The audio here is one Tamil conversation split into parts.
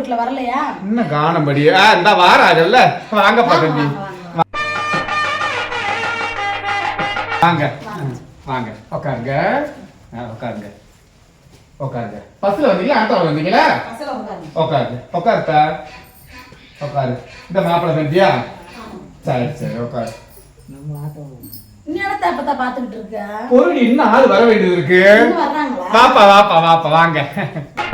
வீட்டுல வரலையா? இன்னும் காணபடி ஆ இந்த வாராங்கல்ல வாங்கப்பா தம்பி வாங்க வாங்க உட்காருங்க உட்காருங்க உட்காருங்க பஸ்ல வந்தீங்களா? ஆட்டோல வந்தீங்களா? உட்காருங்க. உட்காருங்க உட்காருப்பா உட்காரு இந்த மாப்பிள்ளை தம்பியா? சரி சரி உட்காரு பொருள் இன்னும் ஆள் வர வேண்டியது இருக்கு. வாப்பா வாப்பா வாப்பா வாங்க வாங்க.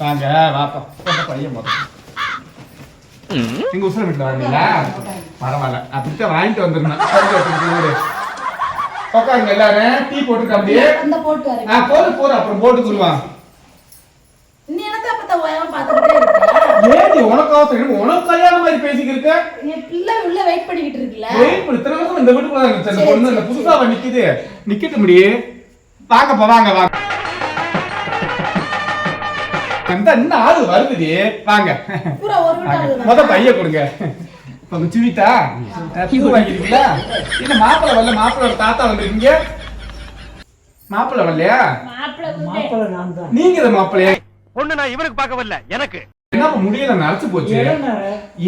வாங்க வாப்பா. பையன் முதல்ல நீங்க உசுர வீட்டுல வரீங்களா பரவாயில்ல. அப்படித்தான் வாங்கிட்டு வந்துருந்தேன். உட்காருங்க எல்லாரும். டீ போட்டுருக்க அப்படியே. ஆ போது போதும் அப்புறம் போட்டு சொல்லுவான் நீ என்னத்த அப்பதான் ஓயாம பாத்துக்கிட்டே இருக்க. ஏடி உனக்கு அவசரம்? உனக்கு கல்யாணம் மாதிரி பிள்ளை உள்ள வெயிட் பண்ணிக்கிட்டு இருக்குல்ல வெயிட் பண்ணி. இத்தனை வருஷம் இந்த வீட்டுக்குள்ள இருந்துச்சு. அந்த பொண்ணு புதுசா நிக்குது. நிக்கட்டு முடி வாங்கப்பா வாங்க வாங்க. அந்த இன்னும் ஆளு வருதுடி? வாங்க. முத பைய கொடுங்க. இப்ப சுவிட்டா பூ வாங்கிருக்கீங்களா? இல்ல மாப்பிள்ளை வரல? மாப்பிள்ளோட தாத்தா வந்திருக்கீங்க. மாப்பிள்ளை வரலையா? மாப்பிள்ளை நீங்க இந்த மாப்பிள்ளையா? பொண்ணு நான் இவனுக்கு பார்க்க வரல எனக்கு. என்ன முடியல நரைச்சு போச்சு.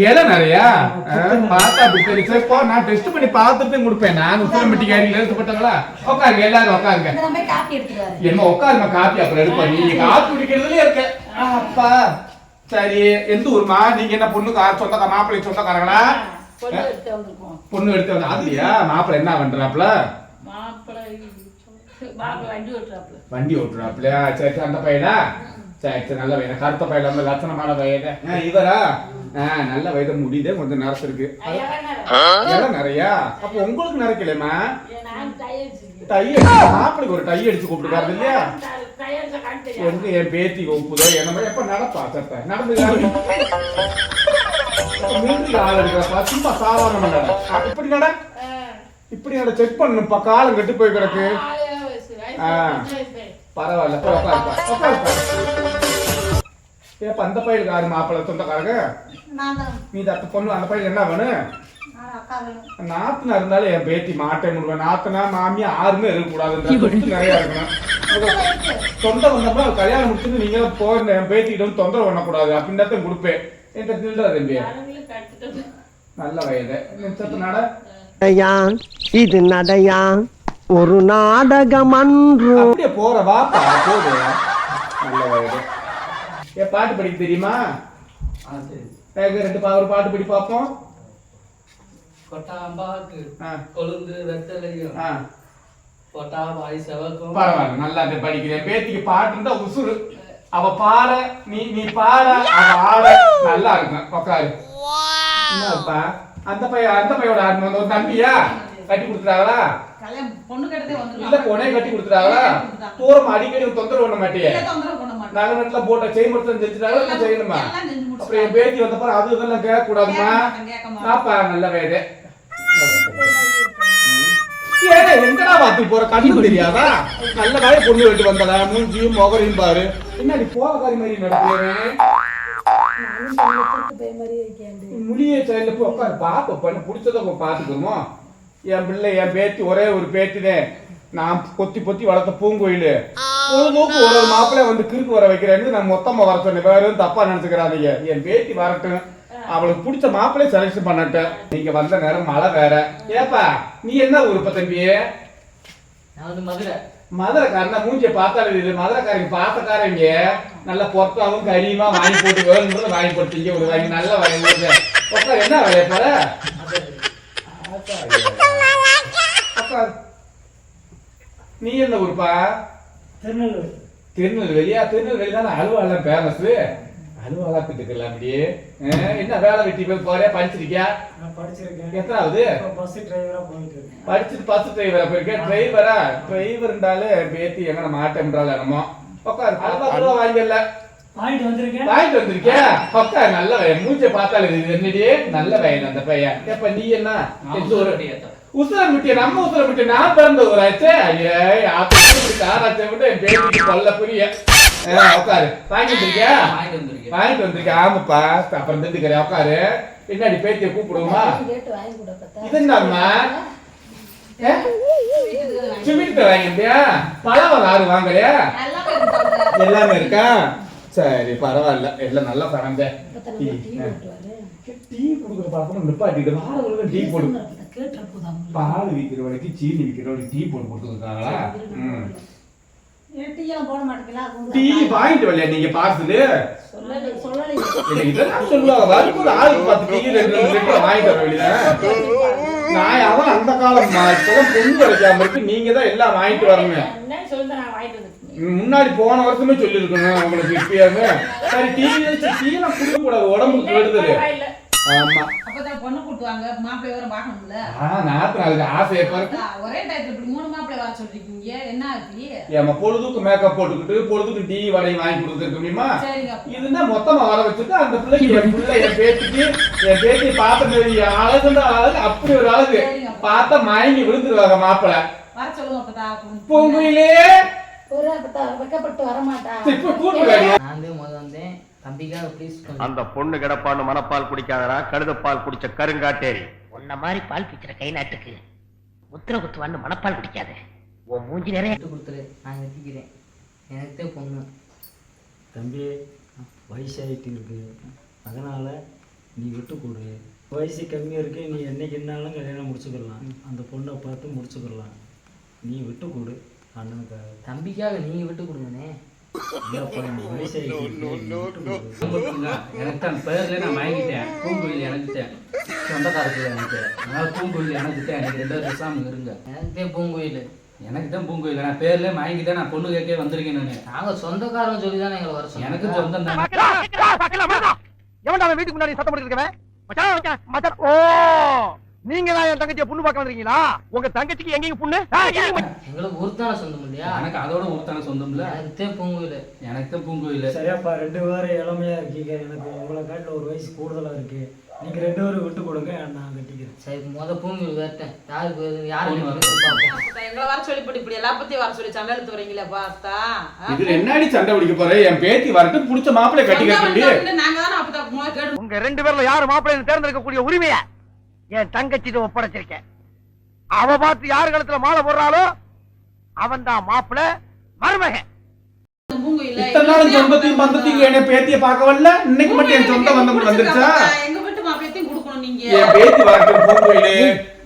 இலை நிறையா. பார்த்தா தெரியும் சரி போ நான் டெஸ்ட் பண்ணி பார்த்துட்டு கொடுப்பேன். நான் உத்தரம்பட்டி காரியில் எடுத்துப்பட்டாங்களா உட்காருங்க எல்லாரும் உட்காருங்க. இந்த நம்ம காப்பி எடுத்துட்டு வரேன் என்ன உட்காருமா காப்பி அப்புறம் எடுப்பா நீங்க காப்பி குடிக்கிறதுலயே இருக்க. அப்பா சரி எந்த ஊர்மா நீங்க என்ன பொண்ணு சொந்தக்கா மாப்பிள்ளை சொந்தக்காரங்களா? பொண்ணு எடுத்து எடுத்து வந்து அதுலயா? மாப்பிள்ளை என்ன பண்றாப்ல வண்டி ஓட்டுறாப்புல. வண்டி ஓட்டுறாப்லையா சரி சரி, அந்த பையனா? சரி சரி நல்ல பையன் கருத்த பையன் வந்து லட்சணமான ஆ, இவரா? நல்ல வயது முடியுதே. கொஞ்சம் நரசு இருக்கு எல்லாம் நிறையா அப்ப உங்களுக்கு நிறைக்கலையம்மா டை மாப்பிளைக்கு ஒரு டை அடிச்சு கூப்பிட்டுருக்காரு இல்லையா? எங்க என் பேத்தி ஒப்புதோ என்ன மாதிரி எப்ப நடப்பா சத்த நடந்து ஆள் எடுக்கிறப்பா? சும்மா சாதாரண நட. இப்படி நட. இப்படி நட. செக் பண்ணுப்பா காலம் கெட்டு போய் கிடக்கு. ஆ. பரவாயில்ல. உட்காருப்பா உட்காருப்பா ஏப்பா அந்த பையனுக்கு யாரு மாப்பிள்ளை சொந்தக்காரங்க? நீ அந்த பொண்ணு அந்த பையன் என்ன வேணும்? நாத்தனா இருந்தாலும் என் பேத்தி மாட்டே முடுவேன் நாத்தனா மாமியா யாருமே இருக்கக்கூடாது சொத்து நிறைய இருக்கணும். சொந்த வந்தப்ப கல்யாணம் முடிச்சுட்டு நீங்க போய் என் பேத்திக்கிட்ட வந்து தொந்தரவு பண்ணக்கூடாது. அப்படின்னு தான் கொடுப்பேன். என்கிட்ட திருடா தம்பி. நல்ல வயது. நட. நடையான் இது நடையான். ஒரு நாடகம் அன்று அப்படியே போற வாப்பா போது நல்ல வயது. ஏன் பாட்டு படிக்க தெரியுமா? ரெண்டு பா ஒரு பாட்டு படி பார்ப்போம் கொட்டாம்பாக்கு கொழுந்து வெத்தலையும் ஆ. கொட்டா வாய் செவக்கும். பரவாயில்ல நல்லா இதை படிக்கிறேன். பேத்திக்கு பாட்டு இருந்தா உசுறு. அவ பாட நீ நீ பாட அவ ஆட நல்லா இருக்கும். உக்காரு. என்னப்பா அந்த பையன் அந்த பையோட ஆடு வந்து ஒரு தம்பியா? கட்டி கொடுத்துட்டாங்களா? கல்யாணம் பொண்ணு கட்டதே இல்ல பொண்ணே கட்டி கொடுத்துட்டாங்களா? தூரம் அடிக்கடி தொந்தரவு பண்ண மாட்டேன் நகை நட்டுல போட்ட செயின் மட்டும் செஞ்சுட்டாங்களா செய்யணுமா அப்புறம் என் பேத்தி வந்தப்ப அது இதெல்லாம் கேட்க கூடாதுமா பாப்பா நல்ல வயது ஏடா எங்கடா போற? கண்ணு தெரியாதா? நல்ல காய பொண்ணு வெட்டு வந்தடா. மூஞ்சியும் முகரையும் பாரு. என்னடி போகாரி மாதிரி நடக்கிறேன் முடிய சைடுல போய் உட்காரு. பாப்ப பண்ண பிடிச்சத பாத்துக்கிறோமோ என் பிள்ளை என் பேத்தி ஒரே ஒரு பேத்திதான் நான் பொத்தி பொத்தி வளர்த்த பூங்கோயில். பொழுதுக்கு ஒரு ஒரு மாப்பிள்ளை வந்து கிறுக்கு வர வைக்கிறேன்னு நான் மொத்தமா வர சொன்னேன். வேற எதுவும் தப்பா நினைச்சுக்கிறாதீங்க. என் பேத்தி வரட்டும். அவளுக்கு பிடிச்ச மாப்பிள்ளை செலக்ஷன் பண்ணட்டும். நீங்க வந்த நேரம் மழை வேற. ஏப்பா நீ என்ன ஊருப்ப தம்பி? நான் வந்து மதுரை. மதுரைக்காரனா? மூஞ்சிய பார்த்தாலே இது மதுரைக்காரங்க பார்த்தக்காரங்க நல்ல பொறத்தாவும் கரியுமா வாங்கி போட்டு வேணும்னு வாங்கி போட்டீங்க ஒரு வாங்கி நல்லா வாங்கி என்ன வேலைய போற உட்கார். நீ என்ன ஊருப்பா திருநெல்வேலி. திருநெல்வேலியா? திருநெல்வேலி தானே அலுவலாம் பேமஸ் அலுவலாத்துட்டு இருக்கலாம் அப்படியே என்ன வேலை வெட்டி போய் போறே படிச்சிருக்கியா? நான் படிச்சிருக்கேன். எத்தனாவது? பஸ் டிரைவரா போயிட்டு இருக்கேன். படிச்சுட்டு பஸ் டிரைவரா போயிருக்கேன் டிரைவரா டிரைவர்ன்றாலே பேத்தி எங்க மாட்டேன்றால என்னமோ. உட்காரு. பத்து ரூபா வாங்கல வாங்கிட்டு வந்திருக்கேன். வாங்கிட்டு வந்திருக்கியா? உட்காரு. நல்ல வயன் மூஞ்ச பார்த்தாலே என்னடி? நல்ல வயன் அந்த பையன். எப்ப நீ என்ன? ஊரு? உசிலம்பட்டி நம்ம உசிலம்பட்டி நான் பிறந்த ஊராச்சே. ஐயே அப்படி காராச்சை விட்டு என் பேத்திக்கு கொல்ல புரிய. உட்காரு வாங்கிட்டு வந்திருக்கியா? வாங்கிட்டு வந்திருக்கேன். ஆமாப்பா. அப்புறம் தெரிஞ்சுக்கிறேன் உட்காரு பின்னாடி பேத்தியை கூப்பிடுவோமா? வாங்கி இது என்னம்மா சிமெண்ட் வாங்கிட்டியா பழம் யாரு வாங்கலையா? எல்லாமே இருக்கா? சரி பரவாயில்ல. எல்லாம் நல்லா அப்பதான் டீ கொடுக்குற பழக்கம் நிப்பாட்டிட்டு வாரங்களுக்கு டீ போடு. பேசுங்க அப்பதான், கேட்டுற அவங்களுக்கு. பால் விற்கிறவனுக்கு சீனி விற்கிறவனுக்கு டீ போட்டு கொடுத்துருக்காங்களா ம். டீ போட மாட்டீங்களா? வாங்கிட்டு வரலையா நீங்க பார்சலு? இதெல்லாம் சொல்லுவாங்க வரும்போது ஆளுக்கு பத்து டீ ரெண்டு ரெண்டு லிட்டர் வாங்கிட்டு வர வேண்டியதான் நான் அவன் அந்த காலம் இப்பதான் பொண்ணு கிடைக்காம இருக்கு நீங்க தான் எல்லாம் வாங்கிட்டு வரணும். முன்னாடி போன வருஷமே சொல்லியிருக்கணும் உங்களுக்கு இப்பயாவே சரி டீ டீலாம் குடிக்க கூடாது உடம்புக்கு கெடுதல். ஆமா. அப்பதான் பொண்ணு கூட்டுவாங்க. மாப்பிள்ளை வேற பார்க்கணும்ல. ஆ நாத்து அதுக்கு ஆசையை பாருங்க ஒரே டயத்துல இப்படி மூணு மாப்பிள்ளை வர சொல்லிருக்கீங்க. என்ன ஆச்சு? ஏமா பொழுதுக்கு மேக்கப் போட்டுக்கிட்டு பொழுதுக்கு டீ வடை வாங்கி கொடுத்துருக்க முடியுமா? சரிங்க. இதுன்னா மொத்தமா வர வச்சுட்டு அந்த பிள்ளைக்கு என் பிள்ளை என் பேத்திக்கு என் பேத்தி பார்த்த அழகுன்ற அழகு அப்படி ஒரு அழகு. பார்த்தா மயங்கி விழுந்துருவாங்க மாப்பிள்ளை. வர சொல்லுங்க அப்பதான் பொங்குயிலே ஒரு அப்பதான் வெக்கப்பட்டு வரமாட்டா. இப்ப கூட்டு நான் வந்து அந்த பொண்ணு கிடப்பான்னு மனப்பால் குடிக்காதடா கழுதப்பால் குடிச்ச கருங்காட்டேரி. உன்ன மாதிரி பால் பிச்சுற கை நாட்டுக்கு முத்திர குத்துவான்னு மனப்பால் குடிக்காத. உன் மூஞ்சி நிறைய விட்டு கொடுத்துரு நான் வெட்டிக்கிறேன். எனக்கே பொண்ணு. தம்பி வயசாயிட்டு இருக்கு அதனால நீ விட்டு கொடு. வயசு கம்மியாக இருக்கு நீ என்னைக்குன்னாலும் கல்யாணம் முடிச்சுக்கலாம் அந்த பொண்ணை பார்த்து முடிச்சுக்கலாம் நீ விட்டு கொடு அண்ணனுக்காக. தம்பிக்காக நீங்க விட்டு கொடுங்கண்ணே. இல்லப்பா நீ வயசாயிட்டு இருக்கு. நீ விட்டு கொடு எனக்கு தான் பேர்ல நான் வாங்கிட்டேன். பூங்குயில் சொந்தக்காரத்துல எனக்கு அதனால பூங்குயில் எனக்கு ரெண்டு பேரும் பேசாம இருங்க. எனக்கே பூங்குயில் எனக்கு தான் பூங்குயில் நான் பேர்ல வாங்கிட்டேன். நான் பொண்ணு கேட்கவே வந்திருக்கேன் நான். நாங்க சொந்தக்காரங்க சொல்லி தானே எங்களை வர எனக்கு சொந்தம் தான். எவன்டா வீட்டுக்கு முன்னாடி சத்தம் போட்டுருக்கவன் மச்சான். ஓ! நீங்க தான் என் தங்கச்சியை பொண்ணு பார்க்க வந்திருக்கீங்களா? உங்க தங்கச்சிக்கு எங்கேயும் பொண்ணு? எங்களுக்கு ஒருத்தான சொந்தம் இல்லையா? எனக்கு அதோட ஒருத்தான சொந்தம்ல எனக்கே பூங்குயில். எனக்கு தான் பூங்குயில். சரியாப்பா ரெண்டு பேரும் இளமையா இருக்கீங்க. எனக்கு உங்களை காட்டில் ஒரு வயசு கூடுதலா இருக்கு. நீங்க ரெண்டு பேரும் விட்டு கொடுங்க நான் கட்டிக்கிறேன். சரி முத பூங்குயில் வேட்டேன் யாருக்கு யாரு பொண்ணு பார்ப்போம். அப்பதான் எங்களை வர சொல்லி இப்படி இப்படி எல்லா பத்தியும் வர சொல்லி சண்டை எடுத்து வரீங்களே பார்த்தா ஆ? இதுல என்னடி சண்டை பிடிக்க போற? என் பேத்தி வரட்டும் புடிச்ச மாப்பிள்ளை கட்டி சொந்தம் கட்டி நாங்க தானே கேட்டு உங்க ரெண்டு பேர்ல யாரு மாப்பிள்ளைன்னு தேர்ந்தெடுக்கக்கூடிய உரிமைய என் தங்கச்சி ஒப்படைச்சிருக்கேன். அவ பார்த்து யாரு கழுத்துல மாலை போடுறாளோ அவன் தான் மாப்பிள்ளை மருமகன். இத்தனை நாளும் சொந்தத்தையும் பந்தத்தையும் என்ன பேத்திய பார்க்க வரல? இன்னைக்கு மட்டும் என் சொந்த பந்தம் வந்துருச்சா? எங்க வீட்டு மாப்பிள்ளையத்தையும் கொடுக்கணும் நீங்க. என் பேத்தி பூங்குயிலே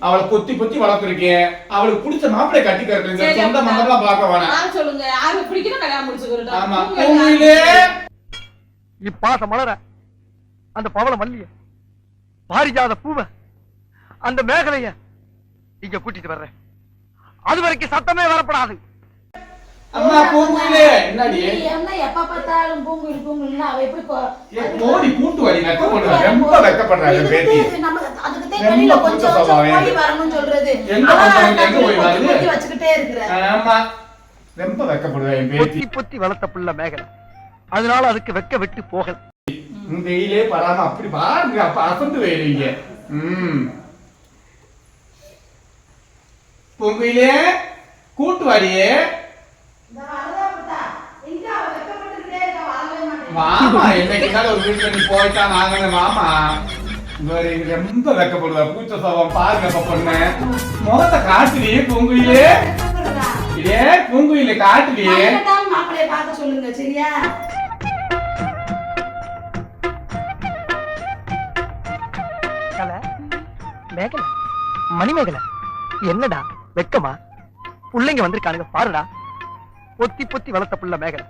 அவளை பொத்தி பொத்தி வளர்த்துருக்கேன். அவளுக்கு பிடிச்ச மாப்பிள்ளை கட்டி கட்டுங்க சொந்த அப்ப பந்தம்லாம் பார்க்க வேணாம். யாரு சொல்லுங்க. யாரு பிடிக்கணும்? கல்யாணம் முடிச்சுக்கிறோம் ஆமா. பூங்குயிலே இப்பாச மலர அந்த பவள மல்லிய பாரிஜாத பூவ அந்த மேகலைய இங்க கூட்டிட்டு வர்றேன். அது வரைக்கும் சத்தமே வரப்படாது. அம்மா பூங்குயிலே. என்னடி? நீ என்ன எப்ப பார்த்தாலும் பூங்குயில் பூங்குயில்னா அவ எப்படி மோடி கூட்டு வரி வெக்கப்படுறா ரொம்ப பேத்தி இது நம்ம அதுக்கு தான் வெளியில கொஞ்சம் ஓடி வரணும்னு சொல்றது. எங்க போறது, எங்க போய் வருது? கொத்தி வச்சுக்கிட்டே இருக்கிற. ஆமா ரொம்ப வெக்கப்படுறா என் பேத்தி. பொத்தி பொத்தி வளர்த்த புள்ள மேகலை. அதனால அதுக்கு வெக்க விட்டு போகல. உம் வெயிலே படாம அப்படி பாருங்க அப்ப அசந்து வெயிலீங்க ம் பொங்குயிலே கூட்டு வாடியே இந்த வரதா புத்தா, எங்க அவ வெட்கப்பட்டுக்கிட்டே இருக்கா, வாழவே மாட்டேங்கிறா. மாமா என்னைக்கு ஒரு வீட்டுல நீ போயிட்டா நாங்க மாமா. இவரு ரொம்ப வெக்கப்படுவா பூச்ச சோபம் பாருங்க பொண்ணு. முகத்தை காட்டுலியே பொங்குயிலே. இதே பொங்குயில காட்டுலியே மாப்பிள்ளைய பார்க்க சொல்லுங்க சரியா? மேகலை மணிமேகலை என்னடா? வெக்கமா? பிள்ளைங்க வந்திருக்கானுங்க பாருடா. பொத்தி பொத்தி வளர்த்த புள்ள மேகலை.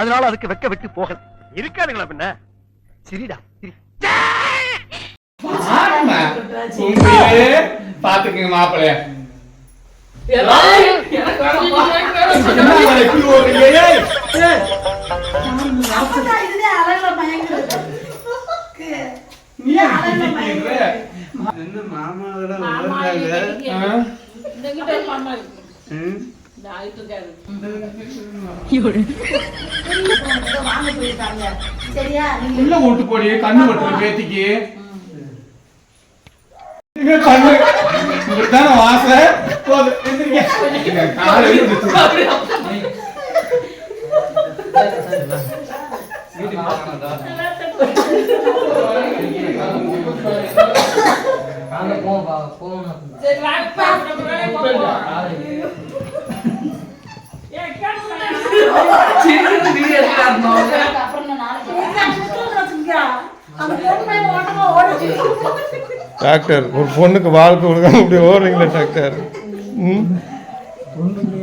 அதனால அதுக்கு வெக்க விட்டு போகல. இருக்கானுங்களா பின்ன? சிரிடா பாத்துக்குங்க? என்ன மாமா உள்ள ஓட்டு போடி கண்ணு வெட்டுற பேத்திக்கு கண்ணு இப்படித்தானே டாக்டர் ஒரு பொண்ணுக்கு வாழ்க்கை கொடுக்காம இப்படி ஓடுறீங்களா டாக்டர். பொண்ணுக்கு